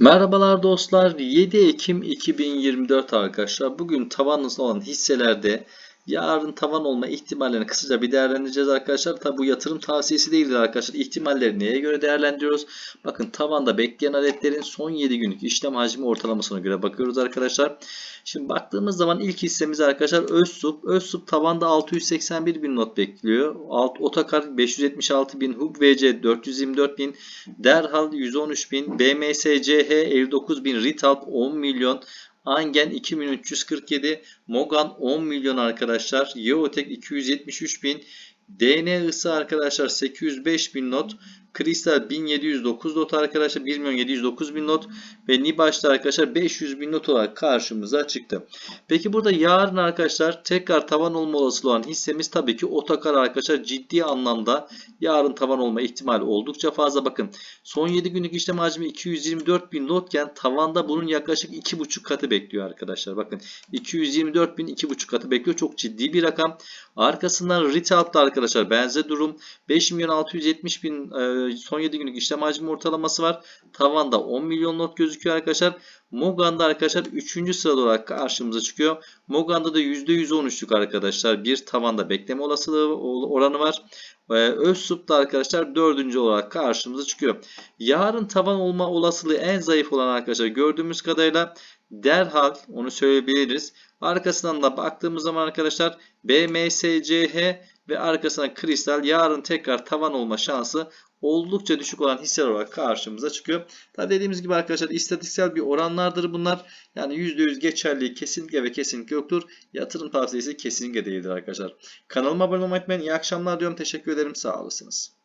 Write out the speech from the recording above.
Merhabalar dostlar. 7 Ekim 2024 arkadaşlar. Bugün tavanınızda olan hisselerde yarın tavan olma ihtimallerini kısaca bir değerlendireceğiz arkadaşlar. Tabi bu yatırım tavsiyesi değildir arkadaşlar. İhtimalleri neye göre değerlendiriyoruz? Bakın tavanda bekleyen adetlerin son 7 günlük işlem hacmi ortalamasına göre bakıyoruz arkadaşlar. Şimdi baktığımız zaman ilk hissemiz arkadaşlar Özsup. Özsup tavanda 681 bin not bekliyor. Alt, Otakar 576 bin, Hub VC 424 bin, Derhal 113 bin, BMSCH 59 bin, Ritalp 10 milyon, Angen 2347, Mogan 10 milyon arkadaşlar, Yeotek 273 bin, DN ısı arkadaşlar 805 bin not, Kristal 1709 not arkadaşlar 1 milyon 709 bin not ve Nibaş'ta arkadaşlar 500 bin not olarak karşımıza çıktı. Peki burada yarın arkadaşlar tekrar tavan olma olasılığı olan hissemiz tabii ki Otakar arkadaşlar ciddi anlamda yarın tavan olma ihtimali oldukça fazla. Bakın son 7 günlük işlem hacmi 224 bin notken tavanda bunun yaklaşık 2,5 katı bekliyor arkadaşlar. Bakın 224 bin 2,5 katı bekliyor. Çok ciddi bir rakam. Arkasından Retail'da arkadaşlar benzer durum. 5 milyon 670 bin e, son 7 günlük işlem hacmi ortalaması var. Tavanda 10 milyon not gözüküyor arkadaşlar. Mogan'da arkadaşlar 3. sırada olarak karşımıza çıkıyor. Mogan'da da %113'lük arkadaşlar bir tavanda bekleme olasılığı oranı var. Ee, Özsup'ta arkadaşlar 4. olarak karşımıza çıkıyor. Yarın tavan olma olasılığı en zayıf olan arkadaşlar gördüğümüz kadarıyla derhal onu söyleyebiliriz. Arkasından da baktığımız zaman arkadaşlar BMSCH ve arkasına kristal yarın tekrar tavan olma şansı oldukça düşük olan hisseler olarak karşımıza çıkıyor. Tabi dediğimiz gibi arkadaşlar istatistiksel bir oranlardır bunlar. Yani %100 geçerliği kesinlikle ve kesinlikle yoktur. Yatırım tavsiyesi kesinlikle değildir arkadaşlar. Kanalıma abone olmayı unutmayın. İyi akşamlar diyorum. Teşekkür ederim. Sağ olasınız.